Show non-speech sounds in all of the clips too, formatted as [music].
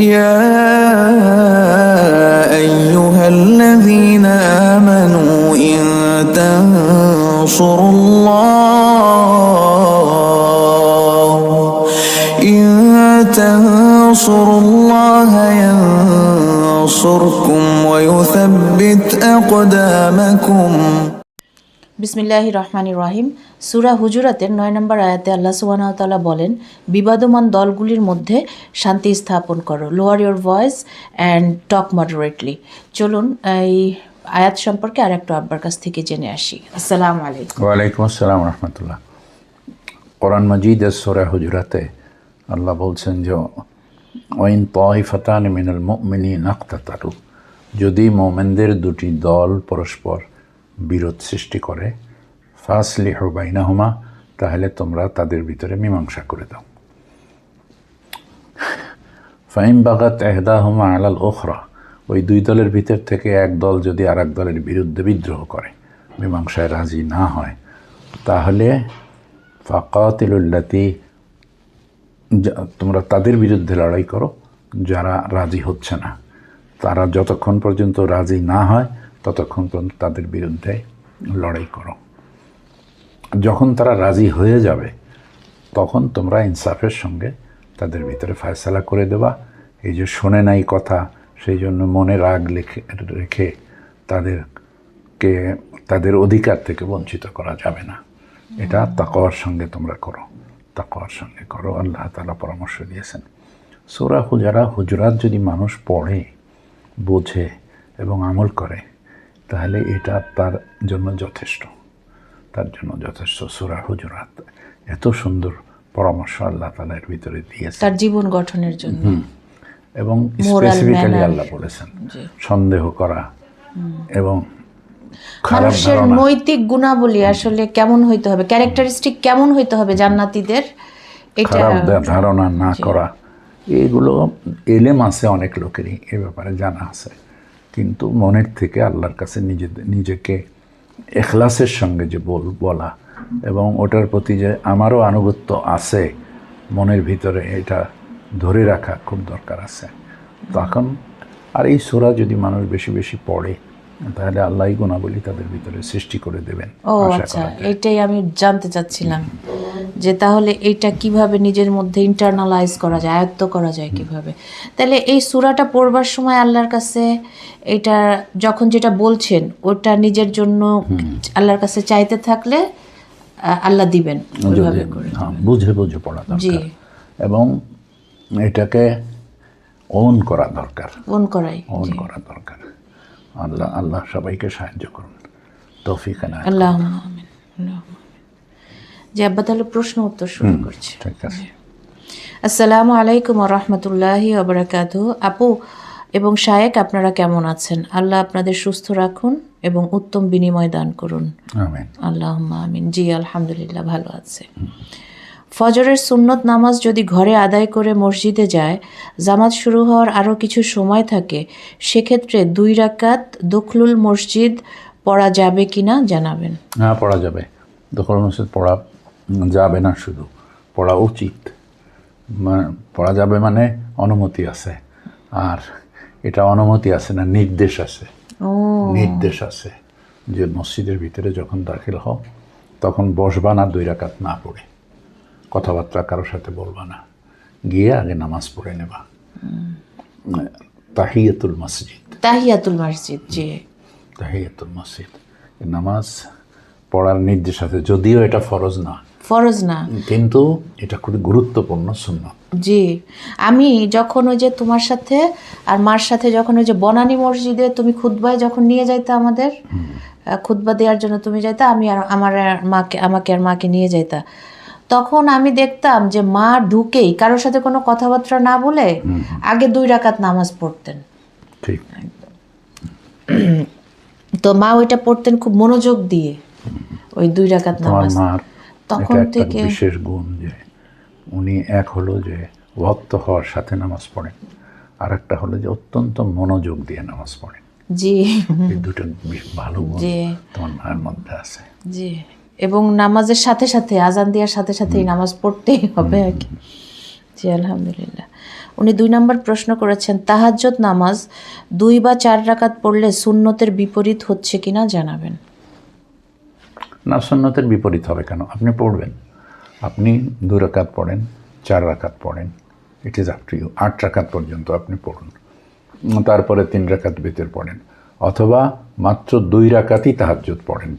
يا أيها الذين آمنوا إن تنصروا الله إن تنصروا الله ينصركم ويثبت أقدامكم. বিসমিল্লাহ রহমান রহিম সুরা হুজুরাতের নয় নম্বর আয়াতে আল্লাহ সুবাহতালা বলেন, বিবাদমান দলগুলির মধ্যে শান্তি স্থাপন করো lower your voice and talk moderately চলুন এই আয়াত সম্পর্কে আর একটু আব্বার কাছ থেকে জেনে আসি। আসসালামু আলাইকুম। ওয়ালাইকুম আসসালাম রহমতুল্লাহ। কোরআন মজিদ সোরা হুজরাতে আল্লাহ বলছেন যে ওইন তহিফাতান মিনাল মিনি নাক্তাতারু যদি মোমেনদের দুটি দল পরস্পর বিরোধ সৃষ্টি করে ফাসলি হুবাইনাহুমা তাহলে তোমরা তাদের ভিতরে মীমাংসা করে দাও। ফাইম বাগাত এহদাহুমা আলাল ওখরা ওই দুই দলের ভিতর থেকে এক দল যদি আর এক দলের বিরুদ্ধে বিদ্রোহ করে, মীমাংসায় রাজি না হয়, তাহলে ফাকাতিলুল্লাতি তোমরা তাদের বিরুদ্ধে লড়াই করো, যারা রাজি হচ্ছে না। তারা যতক্ষণ পর্যন্ত রাজি না হয় ততক্ষণ পর্যন্ত তাদের বিরুদ্ধে লড়াই করো। যখন তারা রাজি হয়ে যাবে, তখন তোমরা ইনসাফের সঙ্গে তাদের ভিতরে ফয়সালা করে দেবা। এই যে শোনে নাই কথা, সেই জন্য মনে রাগ লেখে, রেখে তাদেরকে, তাদের অধিকার থেকে বঞ্চিত করা যাবে না। এটা তাকওয়ার সঙ্গে তোমরা করো। তাকওয়ার সঙ্গে করো, আল্লাহ তালা পরামর্শ দিয়েছেন। সোরা হুজারা হুজরাত যদি মানুষ পড়ে, বোঝে এবং আমল করে তাহলে এটা তার জন্য যথেষ্ট। তার জন্য যথেষ্ট। সুরা হুজরাত এত সুন্দর পরামর্শ আল্লাহ তালা এর ভিতরে দিয়েছে তার জীবন গঠনের জন্য। এবং স্পেসিফিক্যালি আল্লাহ বলেছেন সন্দেহ করা এবং মানুষের নৈতিক গুণাবলী আসলে কেমন হইতে হবে? ক্যারেক্টারিস্টিক কেমন হইতে হবে জান্নাতীদের? এটা ধারণা না করা। এগুলো এলেম আছে অনেক লোকেরই এ ব্যাপারে জানা আছে। কিন্তু মনের থেকে আল্লাহর কাছে নিজেদের নিজেকে এখলাসের সঙ্গে যে বল বলা এবং ওটার প্রতি যে আমারও আনুগত্য আছে মনের ভিতরে এটা ধরে রাখা খুব দরকার আছে। তখন আর এই সোরা যদি মানুষ বেশি বেশি পড়ে তাহলে আল্লাহই গুণাবলী তাদের ভিতরে সৃষ্টি করে দেবেন। ও আচ্ছা এটাই আমি জানতে চাচ্ছিলাম। যে তাহলে এইটা কীভাবে নিজের মধ্যে ইন্টারনালাইজ করা যায় আয়ত্ত করা যায় কীভাবে? তাহলে এই সূরাটা পড়বার সময় আল্লাহর কাছে এটা যখন যেটা বলছেন ওটা নিজের জন্য আল্লাহর কাছে চাইতে থাকলে আল্লাহ দিবেন করে। হ্যাঁ বুঝে বুঝে পড়া জি। দরকার। এবং এটাকে ওন করা দরকার। ফোন করাই ওন করা দরকার। আল্লাহ আল্লাহ সবাইকে সাহায্য করুন। তৌফিক আল্লাহ আমিন। যে আব্বা তাহলে প্রশ্ন উত্তর শুরু করছি। ঠিক আছে। আসসালামু আলাইকুম রহমতুল্লাহি অবরাকাত আপু এবং শায়েক আপনারা কেমন আছেন? আল্লাহ আপনাদের সুস্থ রাখুন এবং উত্তম বিনিময় দান করুন। আল্লাহ আমিন। জি আলহামদুলিল্লাহ ভালো আছে। ফজরের সুন্নত নামাজ যদি ঘরে আদায় করে মসজিদে যায় জামাত শুরু হওয়ার আরও কিছু সময় থাকে সেক্ষেত্রে দুই রাকাত দখলুল মসজিদ পড়া যাবে কিনা জানাবেন। না পড়া যাবে। দখল মসজিদ পড়া যাবে না শুধু পড়া উচিত। পড়া যাবে মানে অনুমতি আছে। আর এটা অনুমতি আছে না নির্দেশ আছে। নির্দেশ আছে যে মসজিদের ভিতরে যখন দাখিল হও তখন বসবা না দুই রাকাত না পড়ে। কথাবার্তা কারোর সাথে বলবা না। গিয়ে আগে নামাজ পড়ে নেবা। তাহিয়াতুল মসজিদ। তাহিয়াতুল মসজিদ জি। তাহিয়াতুল মসজিদ। নামাজ পড়ার নির্দেশ আছে যদিও এটা ফরজ না। ফরজ না। কিন্তু এটা খুবই গুরুত্বপূর্ণ সুন্নত। জি। আমি যখন ওই যে তোমার সাথে আর মার সাথে যখন ওই যে বনানী মসজিদে তুমি খুতবায় যখন নিয়ে যাইতে আমাদের খুতবা দেওয়ার জন্য তুমি যাইতা আমি আর আমার মাকে আমাকে আর মাকে নিয়ে যাইতা। তখন আমি দেখতাম যে মা ঢুকেই কারোর সাথে কোনো কথাবার্তা না বলে আগে দুই রাকাত নামাজ পড়তেন। ঠিক। তো মা ওইটা পড়তেন খুব মনোযোগ দিয়ে ওই দুই রাকাত নামাজ। তখন থেকে বিশেষ গুণ যে উনি এক হলো যে ভক্ত হওয়ার সাথে নামাজ পড়েন আর একটা হলো যে অত্যন্ত মনোযোগ দিয়ে নামাজ পড়েন। জি। এই দুটো ভালো গুণ তোমার মায়ের মধ্যে আছে। জি। এবং নামাজের সাথে সাথে আজান দেওয়ার সাথে সাথেই নামাজ পড়তেই হবে আর কি। জি আলহামদুলিল্লাহ। উনি দুই নম্বর প্রশ্ন করেছেন তাহাজ্জত নামাজ দুই বা চার রাকাত পড়লে সুন্নতের বিপরীত হচ্ছে কিনা জানাবেন। না সন্ন্যতের বিপরীত হবে কেন? আপনি পড়বেন। আপনি দু রাকাত পড়েন, চার রাকাত পড়েন it is up to you আট রাকাত পর্যন্ত আপনি পড়ুন। তারপরে তিন রাকাত বেতের পড়েন। অথবা মাত্র দুই রাকাতই তাহাজ্জুদ পড়েন।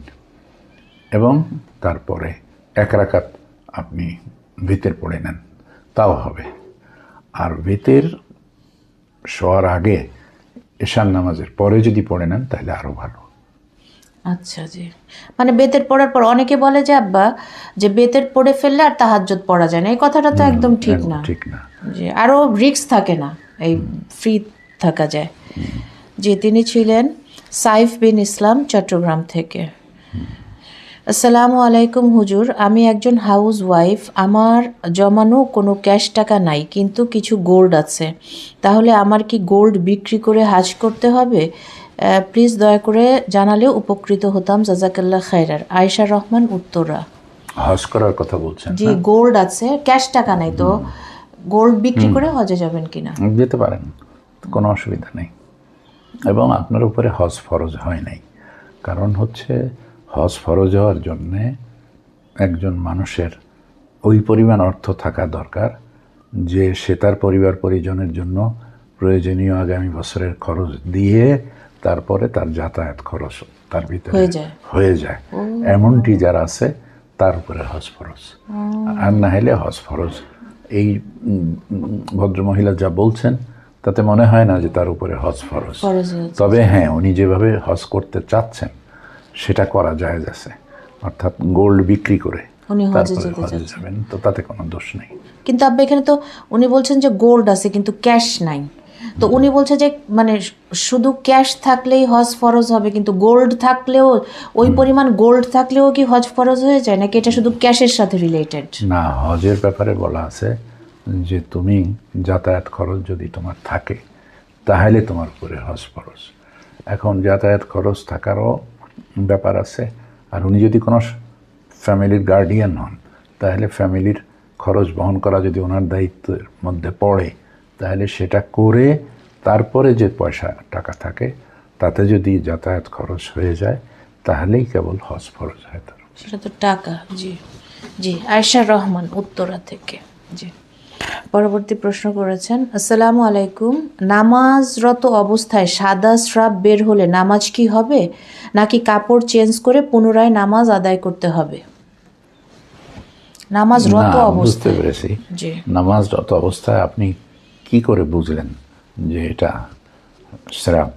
এবং তারপরে এক রাকাত আপনি বেতের পড়ে নেন। তাও হবে। আর বেতের শোয়ার আগে এশান নামাজের পরে যদি পড়ে নেন, তাহলে আরও ভালো। আচ্ছা জি। মানে বেতের পড়ার পর অনেকে বলে যে আব্বা যে বেতের পড়ে ফেললে আর তাহাজ্জত পড়া যায় না। এই কথাটা তো একদম ঠিক না। ঠিক না। জি আরও রিস্ক থাকে না এই ফ্রি থাকা যায়। যে তিনি ছিলেন সাইফ বিন ইসলাম চট্টগ্রাম থেকে। আসসালামু আলাইকুম হুজুর আমি একজন হাউস ওয়াইফ আমার জমানো কোনো ক্যাশ টাকা নাই কিন্তু কিছু গোল্ড আছে। তাহলে আমার কি গোল্ড বিক্রি করে হাজ করতে হবে? প্লিজ দয়া করে জানালে উপকৃত হতাম জাজাকাল্লাহ খায়রার। আয়েশা রহমান উত্তরা হজ করার কথা বলছেন জি গোল্ড আছে ক্যাশ টাকা নাই তো। গোল্ড বিক্রি করে হজে যাবেন কিনা? যেতে পারেন কোনো অসুবিধা নেই। এবং আপনার উপরে হজ ফরজ হয় নাই। কারণ হচ্ছে হজ ফরজ হওয়ার জন্যে একজন মানুষের ওই পরিমাণ অর্থ থাকা দরকার যে সে তার পরিবার পরিজনের জন্য প্রয়োজনীয় আগামী বছরের খরচ দিয়ে তারপরে তার যাতায়াত খরচ তার ভিতরে হয়ে যায়। এমনটি যারা আছে তার উপরে হজ ফরজ। আর না হলে হজ ফরজ। এই ভদ্রমহিলা যা বলছেন তাতে মনে হয় না যে তার উপরে হজ ফরজ। ফরজ তবে হ্যাঁ উনি যেভাবে হজ করতে চাচ্ছেন সেটা করা যায় আছে। অর্থাৎ গোল্ড বিক্রি করে যাবেন তো তাতে কোনো দোষ নেই। কিন্তু আব্বা এখানে তো উনি বলছেন যে গোল্ড আছে কিন্তু ক্যাশ নাই। তো উনি বলছে যে মানে শুধু ক্যাশ থাকলেই হজ ফরজ হবে কিন্তু গোল্ড থাকলেও ওই পরিমাণ গোল্ড থাকলেও কি হজ ফরজ হয়ে যায়? নাকি এটা শুধু ক্যাশের সাথে রিলেটেড না হজের ব্যাপারে বলা আছে যে তুমি যাতায়াত খরচ যদি তোমার থাকে তাহলে তোমার উপরে হজ ফরজ। এখন যাতায়াত খরচ থাকারও ব্যাপার আছে। আর উনি যদি কোনো ফ্যামিলির গার্ডিয়ান হন তাহলে ফ্যামিলির খরচ বহন করা যদি ওনার দায়িত্বের মধ্যে পড়ে তাহলে সেটা করে তারপরে যে পয়সা টাকা থাকে তাতে যদি যাতায়াত খরচ হয়ে যায় তাহলেই কেবল হজ ফরজ হয় তার সেটা তো টাকা জি জি আয়শা রহমান উত্তরা থেকে জি। পরবর্তী প্রশ্ন করেছেন আসসালামু আলাইকুম নামাজরত অবস্থায় সাদা স্রাব বের হলে নামাজ কি হবে? নাকি কাপড় চেঞ্জ করে পুনরায় নামাজ আদায় করতে হবে? নামাজ রত না, বুঝতে অবস্থায় পেরেছি। জি। নামাজরত অবস্থায় আপনি কি করে বুঝলেন যে এটা শ্রাপ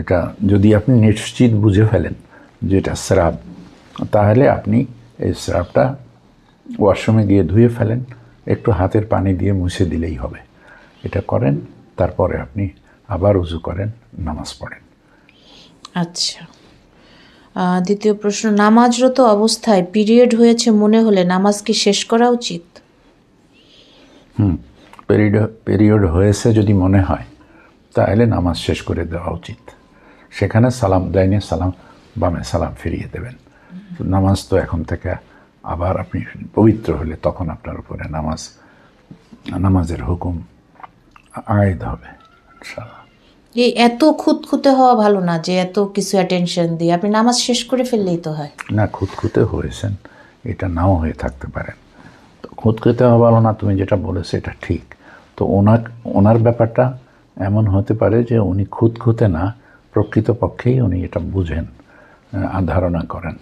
এটা যদি আপনি নিশ্চিত বুঝে ফেলেন যে এটা শ্রাপ তাহলে আপনি এই শ্রাপটা ওয়াশরুমে গিয়ে ধুয়ে ফেলেন, একটু হাতের পানি দিয়ে মুছে দিলেই হবে। এটা করেন, তারপরে আপনি আবার উজু করেন, নামাজ পড়েন। আচ্ছা। দ্বিতীয় প্রশ্ন, নামাজরত অবস্থায় পিরিয়ড হয়েছে মনে হলে নামাজ কি শেষ করা উচিত? পিরিয়ড পিরিয়ড হয়েছে যদি মনে হয় তাহলে নামাজ শেষ করে দেওয়া উচিত। সেখানে সালাম দাইনে সালাম বামে সালাম ফিরিয়ে দেবেন। নামাজ তো এখন থেকে আবার আপনি পবিত্র হলে তখন আপনার উপরে নামাজ নামাজের হুকুম আয়েদ হবে। এই এত খুঁতখুঁতে হওয়া ভালো না যে এত কিছু অ্যাটেনশন দিয়ে আপনি নামাজ শেষ করে ফেললেই তো হয়। না খুঁতখুঁতে হয়েছেন এটা নাও হয়ে থাকতে পারেন তো খুঁতখুঁতে হওয়া ভালো না তুমি যেটা বলেছ এটা ঠিক। তো ওনার ওনার ব্যাপারটা এমন হতে পারে যে উনি খুঁতখুঁতে না প্রকৃতপক্ষেই উনি এটা বুঝেন ধারণা করেন।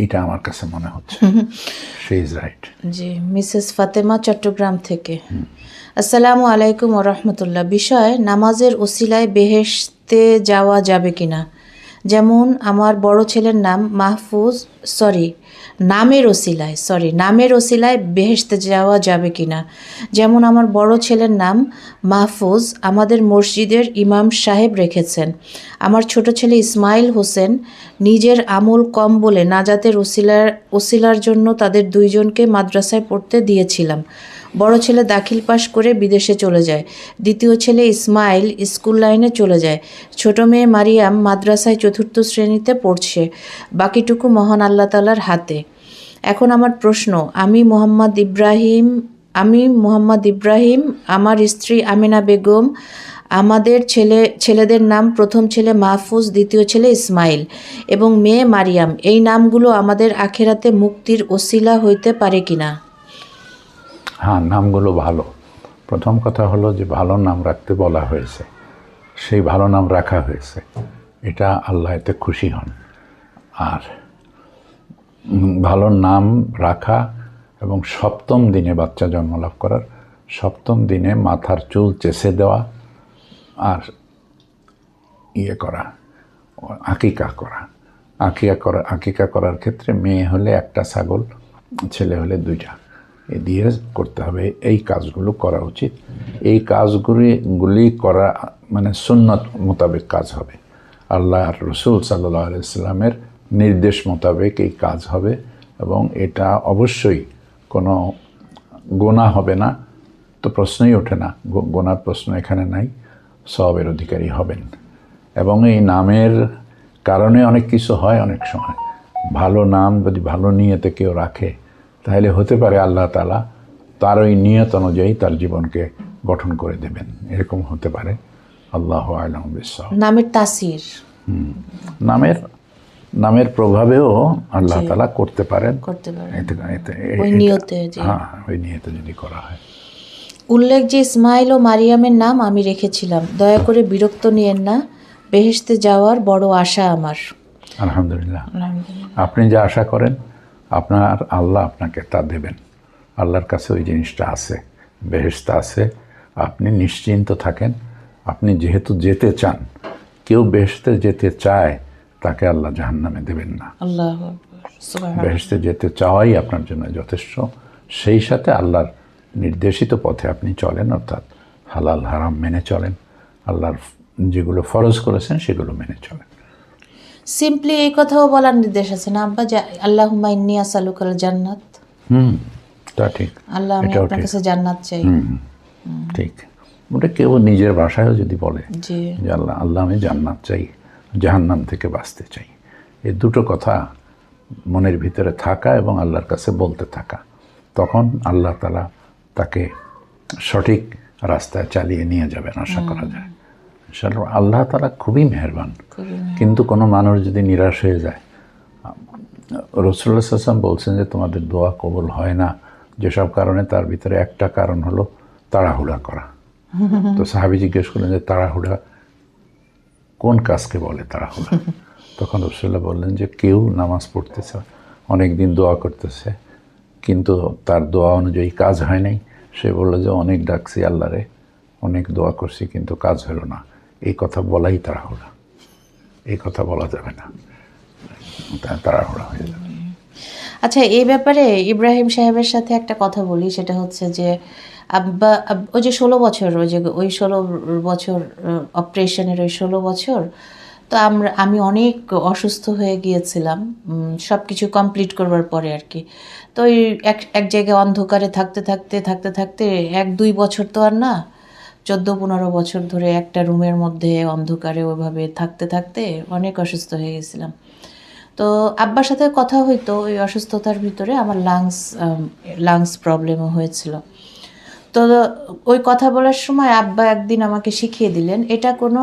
এইটা আমার কাছে মনে হচ্ছে। সে is right ji Mrs Fatema Chattogram থেকে। আসসালামু আলাইকুম রহমতুল্লাহ। বিষয় নামাজের ওসিলায় বেহেশতে যাওয়া যাবে কিনা? যেমন আমার বড় ছেলের নাম মাহফুজ সরি নামের ওসিলায় সরি নামের ওসিলায় বেহেশতে যাওয়া যাবে কিনা। যেমন আমার বড় ছেলের নাম মাহফুজ, আমাদের মসজিদের ইমাম সাহেব রেখেছেন। আমার ছোট ছেলে ইসমাইল হোসেন নিজের আমল কম বলে নাজাতের ওসিলার ওসিলার জন্য তাদের দুইজনকে মাদ্রাসায় পড়তে দিয়েছিলাম। বড় ছেলে দাখিল পাশ করে বিদেশে চলে যায়। দ্বিতীয় ছেলে ইসমাইল স্কুল লাইনে চলে যায়। ছোট মেয়ে মারিয়াম মাদ্রাসায় চতুর্থ শ্রেণীতে পড়ছে। বাকিটুকু মহান আল্লাহ তালার হাতে। এখন আমার প্রশ্ন, আমি মোহাম্মদ ইব্রাহিম, আমি মোহাম্মদ ইব্রাহিম, আমার স্ত্রী আমিনা বেগম, আমাদের ছেলে, ছেলেদের নাম প্রথম ছেলে মাহফুজ, দ্বিতীয় ছেলে ইসমাইল এবং মেয়ে মারিয়াম, এই নামগুলো আমাদের আখেরাতে মুক্তির ওসিলা হইতে পারে কিনা? হ্যাঁ নামগুলো ভালো। প্রথম কথা হলো যে ভালো নাম রাখতে বলা হয়েছে। সেই ভালো নাম রাখা হয়েছে। এটা আল্লাহ এতে খুশি হন। আর ভালো নাম রাখা এবং সপ্তম দিনে বাচ্চা জন্মলাভ করার, সপ্তম দিনে মাথার চুল চেষে দেওয়া আর ইয়ে করা, আকিকা করা। আকিকা করা, আকিকা করার ক্ষেত্রে মেয়ে হলে একটা ছাগল, ছেলে হলে দুইটা। দিয়ে করতে হবে। এই কাজগুলো করা উচিত। এই কাজগুলি গুলি করা মানে সুন্নত মোতাবেক কাজ হবে। আল্লাহ রসুল সাল্লাহ আলাইস্লামের নির্দেশ মোতাবেক এই কাজ হবে এবং এটা অবশ্যই কোনো গোনা হবে না। তো প্রশ্নই ওঠে না। গোনার প্রশ্ন এখানে নাই। সবের অধিকারী হবেন। এবং এই নামের কারণে অনেক কিছু হয় অনেক সময়। ভালো নাম যদি ভালো নিয়েতে কেউ রাখে তাহলে হতে পারে আল্লাহ তালা তার ওই নিয়ত অনুযায়ী তার জীবনকে গঠন করে দেবেন। এরকম হতে পারে। আল্লাহ আলম বিশ্বাস নামের তাসির। নামের নামের প্রভাবেও আল্লাহ তালা করতে পারেন। হ্যাঁ ওই নিয়তে যদি করা হয়। উল্লেখ যে ইসমাইল ও মারিয়ামের নাম আমি রেখেছিলাম। দয়া করে বিরক্ত নিয়েন না। বেহেশতে যাওয়ার বড় আশা আমার। আলহামদুলিল্লাহ। আপনি যা আশা করেন আপনার আল্লাহ আপনাকে তা দেবেন। আল্লাহর কাছে ওই জিনিসটা আছে বেহেস্তা আছে। আপনি নিশ্চিন্ত থাকেন আপনি যেহেতু যেতে চান কেউ বেহেস্তে যেতে চায় তাকে আল্লাহ জাহান্নামে দেবেন না। আল্লাহ বেহেস্তে যেতে চাওয়াই আপনার জন্য যথেষ্ট। সেই সাথে আল্লাহর নির্দেশিত পথে আপনি চলেন অর্থাৎ হালাল হারাম মেনে চলেন। আল্লাহর যেগুলো ফরজ করেছেন সেগুলো মেনে চলেন। সিম্পলি এই কথাও বলার নির্দেশ আছে না আব্বা যে আল্লাহ ইন্নি আসালুকাল জান্নাত? হুম তা ঠিক। আল্লাহ আমি আপনার কাছে জান্নাত চাই। ঠিক। ওটা কেউ নিজের ভাষায়ও যদি বলে যে আল্লাহ আল্লাহ আমি জান্নাত চাই জাহান্নাম থেকে বাঁচতে চাই। এই দুটো কথা মনের ভিতরে থাকা এবং আল্লাহর কাছে বলতে থাকা। তখন আল্লাহ তালা তাকে সঠিক রাস্তায় চালিয়ে নিয়ে যাবেন আশা করা যায়। ইনশাআল্লাহ আল্লাহ তালা খুবই মেহরবান। কিন্তু কোনো মানুষ যদি নিরাশ হয়ে যায় রসুল্লাহ আসলাম বলছেন যে তোমাদের দোয়া কবল হয় না। যেসব কারণে তার ভিতরে একটা কারণ হলো তাড়াহুড়া করা। [laughs] তো সাহাবি জিজ্ঞেস করলেন যে তাড়াহুড়া কোন কাজকে বলে তাড়াহুড়া? [laughs] তখন রসুল্লাহ বললেন যে কেউ নামাজ পড়তেছে অনেক দিন দোয়া করতেছে কিন্তু তার দোয়া অনুযায়ী কাজ হয় নাই। সে বলল যে অনেক ডাকছি আল্লাহরে অনেক দোয়া করছি কিন্তু কাজ হলো না। এই কথা বলাই তাড়াহুড়া। এই কথা বলা যাবে না। তাড়াহুড়া হয়ে যাবে। আচ্ছা এই ব্যাপারে ইব্রাহিম সাহেবের সাথে একটা কথা বলি, সেটা হচ্ছে যে, আব্বা ওই যে ষোলো বছর, ওই যে, ওই ষোলো বছর অপারেশনের ওই ষোলো বছর, তো আমরা, আমি অনেক অসুস্থ হয়ে গিয়েছিলাম সব কিছু কমপ্লিট করবার পরে আর কি। তো ওই এক এক জায়গায় অন্ধকারে থাকতে থাকতে থাকতে থাকতে এক, দুই বছর তো আর না চোদ্দ পনেরো বছর ধরে একটা রুমের মধ্যে অন্ধকারে ওইভাবে থাকতে থাকতে অনেক অসুস্থ হয়ে গেছিলাম। তো আব্বার সাথে কথা হইতো ওই অসুস্থতার ভিতরে আমার লাংস লাংস প্রবলেমও হয়েছিল। তো ওই কথা বলার সময় আব্বা একদিন আমাকে শিখিয়ে দিলেন, এটা কোনো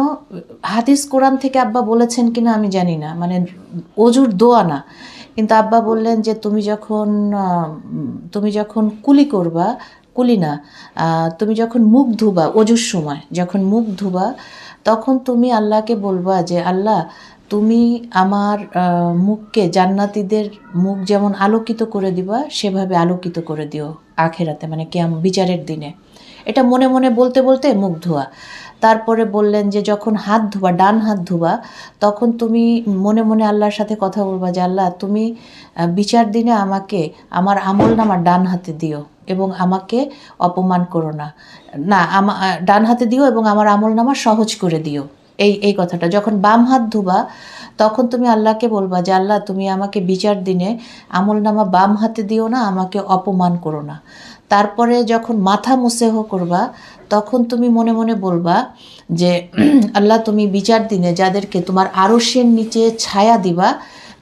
হাদিস কোরআন থেকে আব্বা বলেছেন কিনা আমি জানি না মানে অজুর দোয়া না। কিন্তু আব্বা বললেন যে, তুমি যখন তুমি যখন কুলি করবা কুলি না। তুমি যখন মুখ ধুবা অজুর সময়, যখন মুখ ধুবা, তখন তুমি আল্লাহকে বলবা যে, আল্লাহ, তুমি আমার মুখকে জান্নাতীদের মুখ যেমন আলোকিত করে দিবা, সেভাবে আলোকিত করে দিও আখেরাতে মানে কেম বিচারের দিনে। এটা মনে মনে বলতে বলতে মুখ ধোয়া। তারপরে বললেন যে, যখন হাত ধোবা, ডান হাত ধোবা, তখন তুমি মনে মনে আল্লাহর সাথে কথা বলবা যে, আল্লাহ, তুমি বিচার দিনে আমাকে, আমার আমল নামা ডান হাতে দিও। এবং আমাকে অপমান করো না। না, আমা ডান হাতে দিও এবং আমার আমল নামা সহজ করে দিও। এই এই কথাটা। যখন বাম হাত ধুবা, তখন তুমি আল্লাহকে বলবা যে, আল্লাহ, তুমি আমাকে বিচার দিনে আমল নামা বাম হাতে দিও না, আমাকে অপমান করো না। তারপরে যখন মাথা মুসেহ করবা, তখন তুমি মনে মনে বলবা যে, আল্লাহ, তুমি বিচার দিনে যাদেরকে তোমার আরশের নিচে ছায়া দিবা,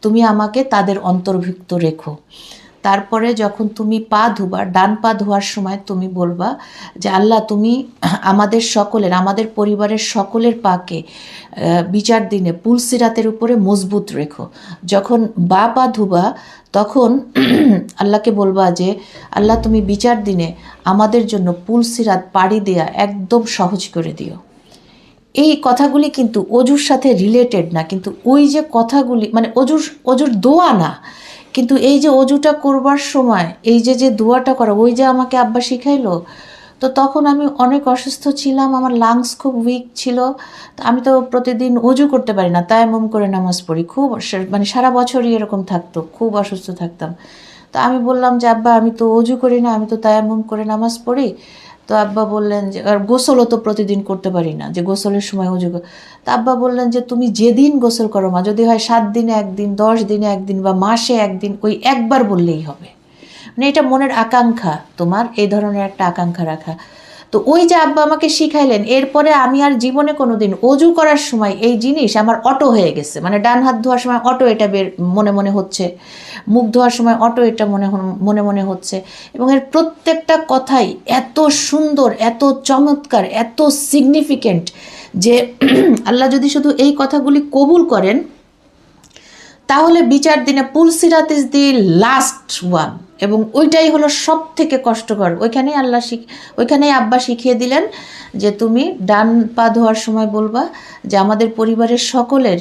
তুমি আমাকে তাদের অন্তর্ভুক্ত রেখো। তারপরে যখন তুমি পা ধুবা, ডান পা ধোয়ার সময় তুমি বলবা যে, আল্লাহ, তুমি আমাদের সকলের, আমাদের পরিবারের সকলের পাকে বিচার দিনে পুলসিরাতের উপরে মজবুত রেখো। যখন বা পা ধুবা, তখন [clears throat] আল্লাহকে বলবা যে, আল্লাহ, তুমি বিচার দিনে আমাদের জন্য পুলসিরাত পাড়ি দেয়া একদম সহজ করে দিও। এই কথাগুলি কিন্তু অজুর সাথে রিলেটেড না, কিন্তু ওই যে কথাগুলি মানে অজুর অজুর দোয়া না কিন্তু এই যে অজুটা করবার সময়, এই যে যে দোয়াটা করা, ওই যে আমাকে আব্বা শিখাইলো, তো তখন আমি অনেক অসুস্থ ছিলাম, আমার লাংস খুব উইক ছিল আমি তো প্রতিদিন অজু করতে পারি না, তাই মম করে নামাজ পড়ি। খুব মানে সারা বছরই এরকম থাকতো, খুব অসুস্থ থাকতাম। তো আমি বললাম যে, আব্বা, আমি তো অজু করি না, আমি তো তায়াম্মুম করে নামাজ পড়ি। তো আব্বা বললেন যে, আর গোসলও তো প্রতিদিন করতে পারি না, যে গোসলের সময় উজু তো আব্বা বললেন যে, তুমি যেদিন গোসল করো মা, যদি হয় সাত দিনে একদিন, দশ দিনে একদিন বা মাসে একদিন, ওই একবার বললেই হবে। মানে এটা মনের আকাঙ্ক্ষা তোমার, এই ধরনের একটা আকাঙ্ক্ষা রাখা। তো ওই যে আব্বা আমাকে শিখাইলেন, এরপরে আমি আর জীবনে কোনো দিন অজু করার সময় এই জিনিস আমার অটো হয়ে গেছে। মানে ডান হাত ধোয়ার সময় অটো এটা বের মনে মনে হচ্ছে, মুখ ধোয়ার সময় অটো এটা মনে মনে মনে হচ্ছে। এবং এর প্রত্যেকটা কথাই এত সুন্দর, এত চমৎকার, এত সিগনিফিকেন্ট যে [clears throat] আল্লাহ যদি শুধু এই কথাগুলি কবুল করেন, তাহলে বিচার দিনে পুলসিরাত ইজ দি লাস্ট ওয়ান এবং ওইটাই হলো সব থেকে কষ্টকর। ওইখানেই আল্লাহ শিখ ওইখানেই আব্বা শিখিয়ে দিলেন যে তুমি ডান পা ধোয়ার সময় বলবা যে আমাদের পরিবারের সকলের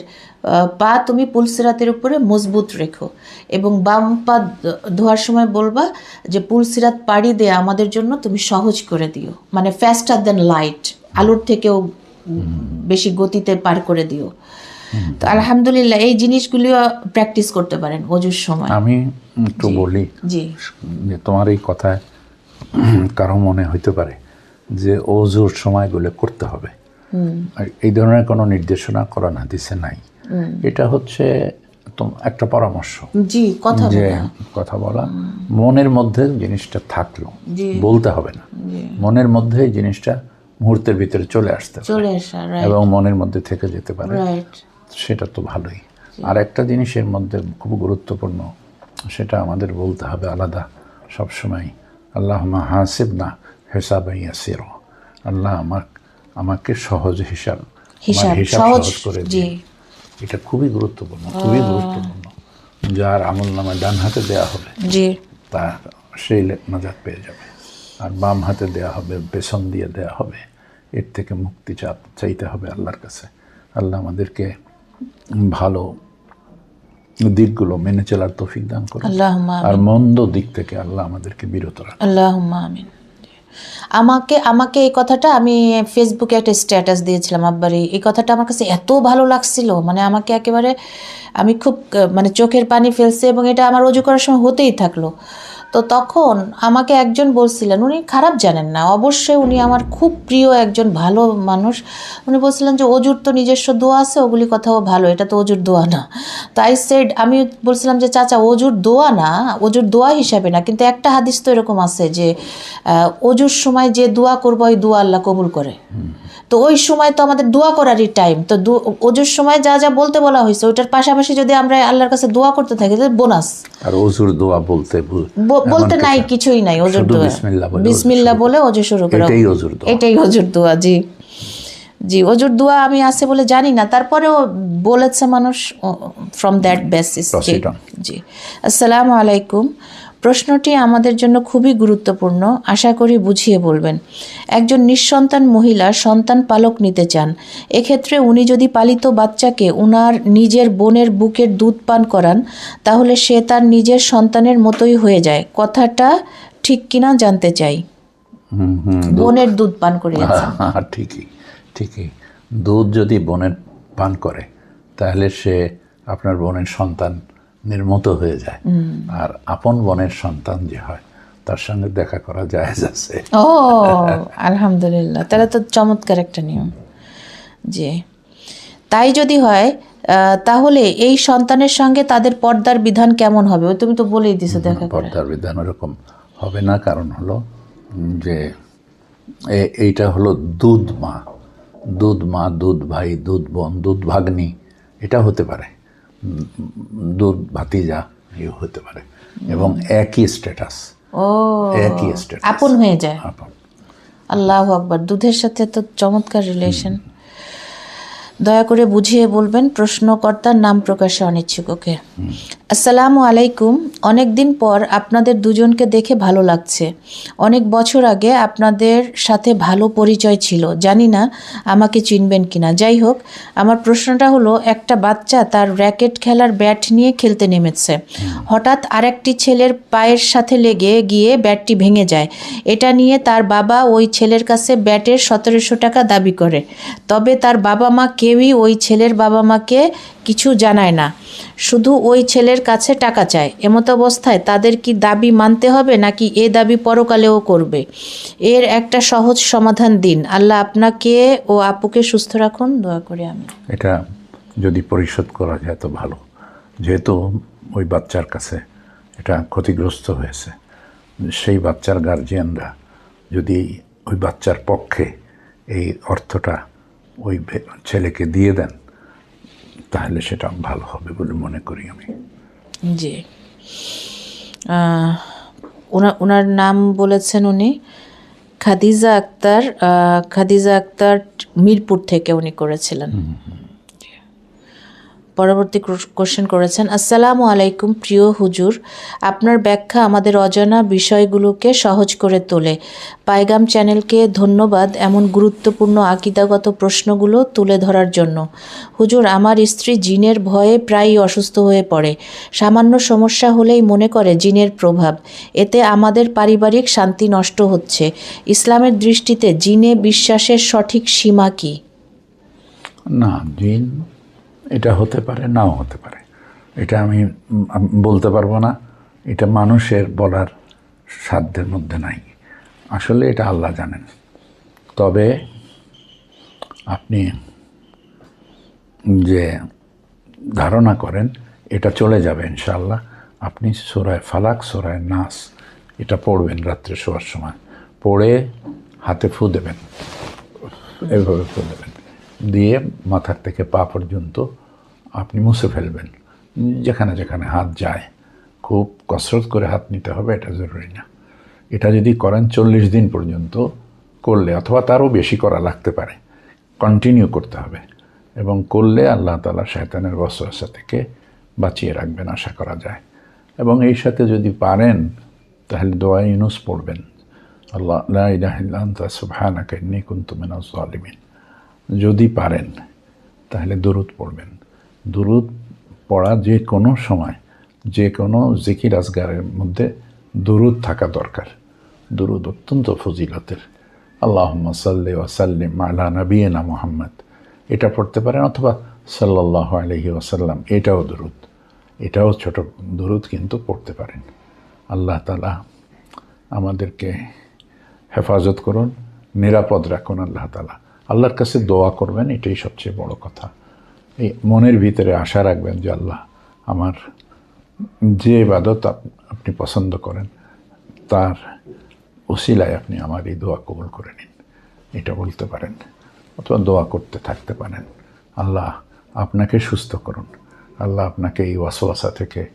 পা তুমি পুলসিরাতের উপরে মজবুত রেখো এবং বাম পা ধোয়ার সময় বলবা যে পুলসিরাত পাড়ি দেয়া আমাদের জন্য তুমি সহজ করে দিও। মানে ফ্যাস্টার দেন লাইট আলুর থেকেও বেশি গতিতে পার করে দিও। তো আলহামদুলিল্লাহ এই জিনিসগুলিও প্র্যাকটিস করতে পারেন অজুর সময়। আমি একটু বলি জি। যে তোমার এই কথায় কারও মনে হইতে পারে যে ওজোর সময়গুলো করতে হবে। এই ধরনের কোনো নির্দেশনা কোরআন হাদিসে নাই। এটা হচ্ছে একটা পরামর্শ। জি কথা যে বলা। কথা বলা মনের মধ্যে জিনিসটা থাকল বলতে হবে না। মনের মধ্যে জিনিসটা মুহূর্তের ভিতরে চলে আসতে চলে আসা এবং মনের মধ্যে থেকে যেতে পারে। সেটা তো ভালোই। আর একটা জিনিসের মধ্যে খুব গুরুত্বপূর্ণ সেটা আমাদের বলতে হবে আলাদা সবসময়। আল্লাহ মা হাসিব না হেসাব ইয়াসির। আল্লাহ আমার আমাকে সহজ হিসাব আমার হিসাব সহজ করে দিন এটা খুবই গুরুত্বপূর্ণ খুবই গুরুত্বপূর্ণ। যার আমল নামে ডান হাতে দেওয়া হবে তার সেই নাজাত পেয়ে যাবে। আর বাম হাতে দেয়া হবে বেসন দিয়ে দেয়া হবে। এর থেকে মুক্তি চাপ চাইতে হবে আল্লাহর কাছে। আল্লাহ আমাদেরকে ভালো দিকগুলো মেনে চলার তৌফিক দান করুন। আর মন্দ দিক থেকে আল্লাহ আমাদেরকে বিরত রাখুন। আল্লাহুম্মা আমিন। আমাকে আমাকে এই কথাটা আমি ফেসবুকে একটা স্ট্যাটাস দিয়েছিলাম আব্বার। এই- কথাটা আমার কাছে এত ভালো লাগছিল মানে আমাকে একেবারে আমি খুব মানে চোখের পানি ফেলছে এবং এটা আমার অজু করার সময় হতেই থাকল। তো তখন আমাকে একজন বলছিলেন, উনি খারাপ জানেন না। অবশ্যই উনি আমার খুব প্রিয় একজন ভালো মানুষ। উনি বলছিলেন যে, অজুর তো নিজস্ব দোয়া আছে, ওগুলি কথাও ভালো, এটা তো অজুর দোয়া না। তাই সেড আমি বলছিলাম যে, চাচা, অজুর দোয়া না, অজুর দোয়া হিসাবে না, কিন্তু একটা হাদিস তো এরকম আছে যে অজুর সময় যে দোয়া করব, ওই দোয়া আল্লাহ কবুল করে। তো ওই সময় তো আমাদের দোয়া করারই টাইম তো অজুর সময় যা যা বলতে বলা হয়েছে ওইটার পাশাপাশি যদি আমরা আল্লাহর কাছে দোয়া করতে থাকি তাহলে বোনাস আর অজুর দোয়া বলতে বলতে নাই কিছুই নাই অজুর দোয়া। বিসমিল্লাহ বলে অজু শুরু। করা। এটাই অজুর দোয়া। এটাই অজুর দোয়া জি। জি অজুর দোয়া আমি আছে বলে জানি না। তারপরেও বলেছে মানুষ ফ্রম দ্যাট বেসিস. জি। আসসালামু আলাইকুম। প্রশ্নটি আমাদের জন্য খুবই গুরুত্বপূর্ণ আশা করি বুঝিয়ে বলবেন। একজন নিঃসন্তান মহিলা সন্তান পালক নিতে চান এক্ষেত্রে উনি যদি পালিত বাচ্চাকে উনার নিজের বোনের বুকের দুধ পান করান তাহলে সে তার নিজের সন্তানের মতোই হয়ে যায়। কথাটা ঠিক কিনা জানতে চাই। বোনের দুধ পান করিয়েছেন হ্যাঁ ঠিকই ঠিকই। দুধ যদি বোনের পান করে তাহলে সে আপনার বোনের সন্তানের মতো হয়ে যায়। আর আপন বোনের সন্তান যে হয় তার সঙ্গে দেখা করা যায় আছে। ও আলহামদুলিল্লাহ। তাহলে তো চমৎকার একটা নিয়ম জি তাই যদি হয় তাহলে এই সন্তানের সঙ্গে তাদের পর্দার বিধান কেমন হবে? তুমি তো বলেই দিছো দেখা পর্দার বিধান ওরকম হবে না। কারণ হলো যে এইটা হলো দুধ মা। দুধ মা দুধ ভাই দুধ বোন দুধ ভাগ্নি এটা হতে পারে। দুধ ভাতিজা এও হতে পারে। এবং একই স্ট্যাটাস ও একই স্ট্যাটাস আপন হয়ে যায়। আপন। আল্লাহ আকবার। দুধের সাথে তো চমৎকার রিলেশন দয়া করে বুঝিয়ে বলবেন প্রশ্নকর্তার নাম প্রকাশে অনিচ্ছুক ওকে। আসসালামু আলাইকুম। অনেক দিন পর আপনাদের দুজনকে দেখে ভালো লাগছে। অনেক বছর আগে আপনাদের সাথে ভালো পরিচয় ছিল। জানি না আমাকে চিনবেন কিনা। যাই হোক, আমার প্রশ্নটা হলো, একটা বাচ্চা তার র্যাকেট খেলার ব্যাট নিয়ে খেলতে নেমেছে। হঠাৎ আরেকটি ছেলের পায়ের সাথে লেগে গিয়ে ব্যাটটি ভেঙে যায়। এটা নিয়ে তার বাবা ওই ছেলের কাছে ব্যাটের সতেরোশো টাকা দাবি করে। তবে তার বাবা মা কেউই ওই ছেলের বাবা মাকে কিছু জানায় না। শুধু ওই ছেলের কাছে টাকা চায়। এমত অবস্থায় তাদের কি দাবি মানতে হবে নাকি এ দাবি পরকালেও করবে? এর একটা সহজ সমাধান দিন। আল্লাহ আপনাকে ও আপুকে সুস্থ রাখুন। দয়া করে আমি এটা যদি পরিশোধ করা যায় তো ভালো। যেহেতু ওই বাচ্চার কাছে এটা ক্ষতিগ্রস্ত হয়েছে, সেই বাচ্চার গার্জিয়ানরা যদি ওই বাচ্চার পক্ষে এই অর্থটা ওই ছেলেকে দিয়ে দেন, তাহলে সেটা ভালো হবে বলে মনে করি আমি। জি। ওনার ওনা- ওনার নাম বলেছেন উনি, খাদিজা আক্তার খাদিজা আক্তার মিরপুর থেকে উনি করেছিলেন। পরবর্তী কোশ্চেন করেছেন, আসসালামু আলাইকুম প্রিয় হুজুর। আপনার ব্যাখ্যা আমাদের অজানা বিষয়গুলোকে সহজ করে তোলে। পায়গাম চ্যানেলকে ধন্যবাদ এমন গুরুত্বপূর্ণ আকিদাগত প্রশ্নগুলো তুলে ধরার জন্য। হুজুর, আমার স্ত্রী জিনের ভয়ে প্রায়ই অসুস্থ হয়ে পড়ে। সামান্য সমস্যা হলেই মনে করে জিনের প্রভাব। এতে আমাদের পারিবারিক শান্তি নষ্ট হচ্ছে। ইসলামের দৃষ্টিতে জিনে বিশ্বাসের সঠিক সীমা কী? না, জিন এটা হতে পারে, নাও হতে পারে। এটা আমি বলতে পারব না। এটা মানুষের বলার সাধ্যের মধ্যে নাই। আসলে এটা আল্লাহ জানেন। তবে আপনি যে ধারণা করেন, এটা চলে যাবে ইনশাআল্লাহ। আপনি সোরায় ফালাক সোরায় নাস, এটা পড়বেন রাত্রে শোয়ার সময়। পড়ে হাতে ফু দেবেন। এভাবে ফু দেবেন। দিয়ে মাথার থেকে পা পর্যন্ত আপনি মুছে ফেলবেন। যেখানে যেখানে হাত যায়। খুব কসরত করে হাত নিতে হবে, এটা জরুরি না। এটা যদি করেন চল্লিশ দিন পর্যন্ত করলে, অথবা তারও বেশি করা লাগতে পারে। কন্টিনিউ করতে হবে। এবং করলে আল্লাহ তালা শয়তানের বসবাসা থেকে বাঁচিয়ে রাখবেন, আশা করা যায়। এবং এই সাথে যদি পারেন, তাহলে দোয়া ইউনুস পড়বেন। আল্লাহ, লা ইলাহা ইল্লা আনতা, সুবহানাকা ইন্নী কুনতু মিনাজ জালিমিন যদি পারেন, তাহলে দরুদ পড়বেন। দরুদ পড়া যে কোনো সময়, যে কোনো জিকির আজগারের মধ্যে দরুদ থাকা দরকার। দরুদ অত্যন্ত ফজিলতের। আল্লাহ সাল্লি ওয়াসাল্লিম আলা নবীনা মোহাম্মদ। এটা পড়তে পারেন অথবা সাল্লাহ আলহি ওয়াসাল্লাম, এটাও দরুদ। এটাও ছোট দরুদ কিন্তু পড়তে পারেন। আল্লাহ তালা আমাদেরকে হেফাজত করুন, নিরাপদ রাখুন আল্লাহ তালা আল্লাহর কাছে দোয়া করবেন, এটাই সবচেয়ে বড় কথা। এই মনের ভিতরে আশা রাখবেন যে আল্লাহ আমার যে ইবাদত আপনি পছন্দ করেন, তার ওসিলায় আপনি আমার এই দোয়া কবুল করে নিন। এটা বলতে পারেন অথবা দোয়া করতে থাকতে পারেন। আল্লাহ আপনাকে সুস্থ করুন। আল্লাহ আপনাকে এই ওয়াসওয়াসা থেকে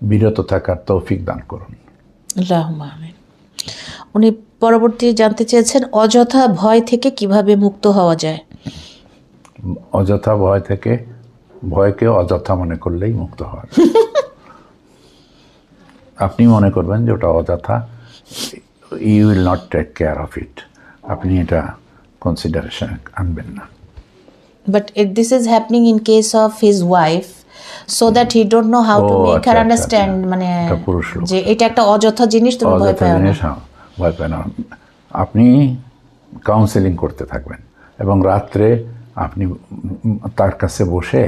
বিরত থাকার তৌফিক দান করুন। আমিন। উনি পরবর্তী জানতে চেয়েছেন অযথা ভয় থেকে কীভাবে মুক্ত হওয়া যায়? অযথা ভয় থেকে ভয়কে অযথা মনে করলেই মুক্ত হওয়া [laughs] আপনি মনে করবেন যে ওটা অযথা you will not take care of it আপনি এটা কনসিডারেশন আনবেন না। But it this is happening in case of his wife so that he don't know how to make her understand. মানে যে এটা একটা অযথা জিনিস তুমি ভয় পাও না। ভয় পায় না। আপনি কাউন্সেলিং করতে থাকবেন এবং রাত্রে আপনি তার কাছে বসে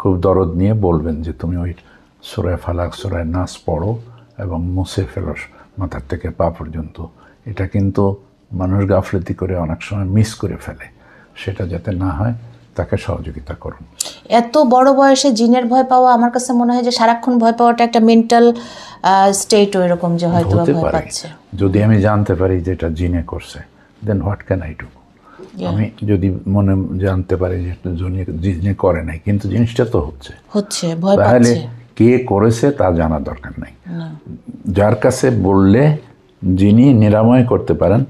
খুব দরদ নিয়ে বলবেন যে, তুমি ওই সুরায় ফালাক, সুরায় নাচ পড়ো এবং মুছে ফেলো মাথার থেকে পা পর্যন্ত। এটা কিন্তু মানুষ গাফলতি করে অনেক সময় মিস করে ফেলে। সেটা যাতে না হয়, তাকে সহযোগিতা করুন। এত বড় বয়সে জিনের ভয় পাওয়া, আমার কাছে মনে হয় যে সারাক্ষণ ভয় পাওয়াটা একটা মেন্টাল স্টেটও এরকম যে হয়তো হতে ভয় পারে। পাচ্ছে। যদি আমি জানতে পারি যে এটা জিনে করছে then what can I do আমি যদি মনে জানতে পারি যে এটা জিনে জিনে করে নাই কিন্তু জিনিসটা তো হচ্ছে। হচ্ছে ভয় তাহলে পাচ্ছে। কে করেছে তা জানা দরকার নাই। যার কাছে বললে যিনি নিরাময় করতে পারেন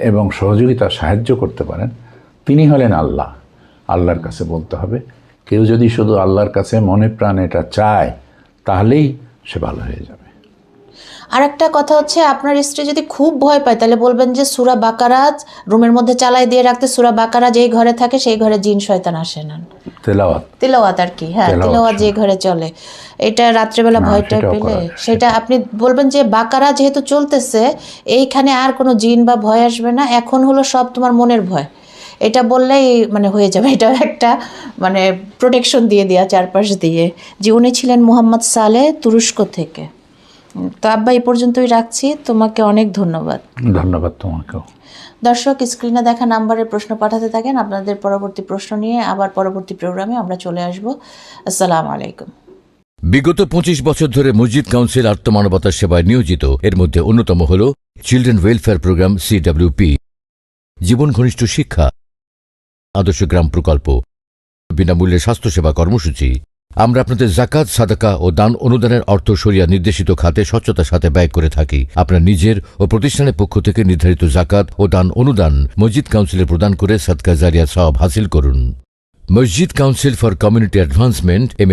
এবং সহযোগিতা সাহায্য করতে পারেন তিনি হলেন আল্লাহ। আল্লাহর কাছে বলতে হবে কেউ যদি শুধু আল্লাহর কাছে মনে প্রাণ এটা চায় তাহলেই সে ভালো হয়ে যাবে। আর একটা কথা হচ্ছে আপনার স্ত্রী যদি খুব ভয় পায় তাহলে বলবেন যে সুরা বাকারাজ রুমের মধ্যে চালাই দিয়ে রাখতে সুরা বাকারা যেই ঘরে থাকে সেই ঘরে জিন শয়তান আসে না। তেলাওয়াত। তিলওয়াত আর কি হ্যাঁ তেলাওয়াত যে ঘরে চলে। এটা রাত্রেবেলা ভয়টা পেলে সেটা আপনি বলবেন যে বাকারা যেহেতু চলতেছে এইখানে আর কোনো জিন বা ভয় আসবে না। এখন হলো সব তোমার মনের ভয়। এটা বললেই মানে হয়ে যাবে এটা একটা মানে প্রোটেকশন দিয়ে দেওয়া চারপাশ দিয়ে। যে উনি ছিলেন মোহাম্মদ সালে তুরস্ক থেকে। তো আব্বা এই পর্যন্তই রাখছি। তোমাকে অনেক ধন্যবাদ। ধন্যবাদ তোমাকেও। দর্শক স্ক্রিনে দেখা নাম্বারে প্রশ্ন পাঠাতে থাকেন। আপনাদের পরবর্তী প্রশ্ন নিয়ে আবার পরবর্তী প্রোগ্রামে আমরা চলে আসব। আসসালামু আলাইকুম। বিগত পঁচিশ বছর ধরে মসজিদ কাউন্সিল আত্মমানবতার সেবায় নিয়োজিত। এর মধ্যে অন্যতম হল চিলড্রেন ওয়েলফেয়ার প্রোগ্রাম সিডব্লিউপি জীবন ঘনিষ্ঠ শিক্ষা। আদর্শ গ্রাম প্রকল্প, বিনামূল্যে স্বাস্থ্যসেবা কর্মসূচি। আমরা আপনাদের জাকাত, সাদাকা ও দান অনুদানের অর্থ সরিয়া নির্দেশিত খাতে স্বচ্ছতার সাথে ব্যয় করে থাকি। আপনার নিজের ও প্রতিষ্ঠানের পক্ষ থেকে নির্ধারিত জাকাত ও দান অনুদান মসজিদ কাউন্সিলে প্রদান করে সাদকা জারিয়া সব হাসিল করুন। মসজিদ council for community advancement, M